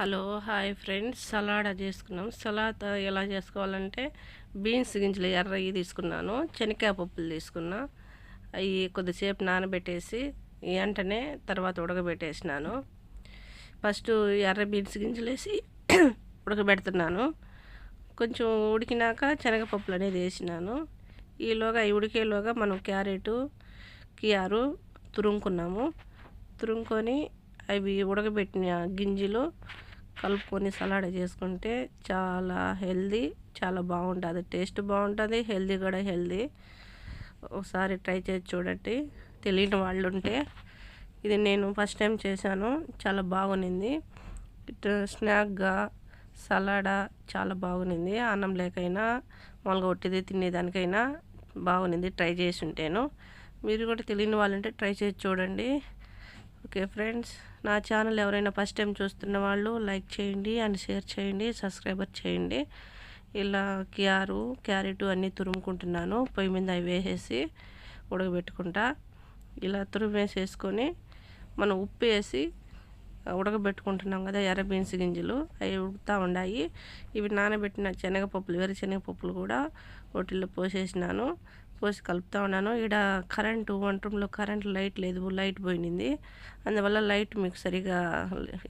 Hello hi friends. సలాడా చేసుకున్నాం. Salad ఎలా చేసుకోవాలంటే బీన్స్ గింజలు ఎర్రవి తీసుకున్నాను. శనక్కాయ పప్పులు తీసుకున్నా. అవి కొద్దిసేపు నానబెట్టేసి వెంటనే తర్వాత ఉడకబెట్టేసినాను. ఫస్ట్ ఎర్ర బీన్స్ గింజలు వేసి ఉడకబెడుతున్నాను. కొంచెం ఉడికినాక శనగపప్పులు అనేది వేసినాను. ఈలోగా అవి ఉడికేలోగా మనం క్యారెట్ కియారు తురుముకున్నాము. తురుముకొని అవి ఉడకబెట్టిన గింజలు కలుపుకొని సలాడ్ చేసుకుంటే చాలా హెల్దీ చాలా బాగుంటుంది. టేస్ట్ బాగుంటుంది హెల్దీ కూడా హెల్దీ. ఒకసారి ట్రై చేసి చూడండి. తెలియని వాళ్ళు ఉంటే ఇది నేను ఫస్ట్ టైం చేశాను. చాలా బాగునింది. స్నాక్గా సలాడా చాలా బాగునింది. అన్నం లేకైనా మామూలుగా ఒట్టిది తినేదానికైనా బాగునింది. ట్రై చేసి ఉంటాను. మీరు కూడా తెలియని వాళ్ళు ఉంటే ట్రై చేసి చూడండి. ఓకే ఫ్రెండ్స్ నా ఛానల్ ఎవరైనా ఫస్ట్ టైం చూస్తున్న వాళ్ళు లైక్ చేయండి అండ్ షేర్ చేయండి సబ్స్క్రైబర్ చేయండి. ఇలా క్యారు క్యారెట్ అన్నీ తురుముకుంటున్నాను. పొయ్యి మీద అవి వేసేసి ఉడకబెట్టుకుంటా. ఇలా తురిమేసేసుకొని మనం ఉప్పు వేసి ఉడకబెట్టుకుంటున్నాం కదా ఎర్ర బీన్స్ గింజలు అవి ఉడుకుతూ ఉన్నాయి ఇవి నానబెట్టిన శనగపప్పులు వేరే శనగపప్పులు కూడా వాటిల్లో పోసేసినాను. పోసి కలుపుతూ ఉన్నాను. ఇక్కడ కరెంటు వంట రూమ్లో కరెంట్ లైట్ లేదు లైట్ పోయింది. అందువల్ల లైట్ మీకు సరిగా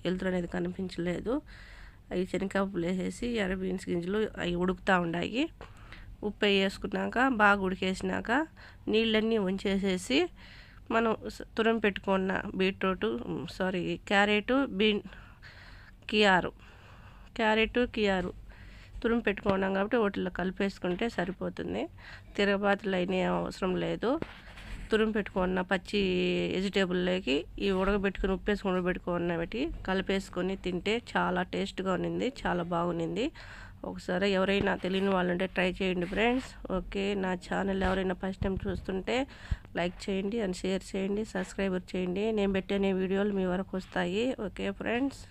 వెలుతురు అనేది కనిపించలేదు. అవి శనగపప్పులు వేసేసి ఎర్ర బీన్స్ గింజలు అవి ఉడుకుతూ ఉన్నాయి ఉప్పు వేసుకున్నాక బాగా ఉడికేసినాక నీళ్ళన్నీ ఉంచేసేసి మనం తురం పెట్టుకున్న బీట్రూట్ సారీ క్యారెట్ బీన్ కియారు. క్యారెట్ కియారు. తురుము పెట్టుకున్నాం కాబట్టి వాటిలో కలిపేసుకుంటే సరిపోతుంది. తిరగబాతులు అయినా అవసరం లేదు. తురుము పెట్టుకున్న పచ్చి వెజిటేబుల్లోకి ఈ ఉడకబెట్టుకుని ఉప్పేసుకుని ఉడకబెట్టుకున్నవి కలిపేసుకొని తింటే చాలా టేస్ట్గా ఉన్నింది చాలా బాగుంది ఒకసారి ఎవరైనా తెలియని వాళ్ళు ఉంటే ట్రై చేయండి ఫ్రెండ్స్. ఓకే నా ఛానల్ ఎవరైనా ఫస్ట్ టైం చూస్తుంటే లైక్ చేయండి అండ్ షేర్ చేయండి సబ్స్క్రైబర్ చేయండి. నేను పెట్టే వీడియోలు మీ వరకు వస్తాయి. Okay friends.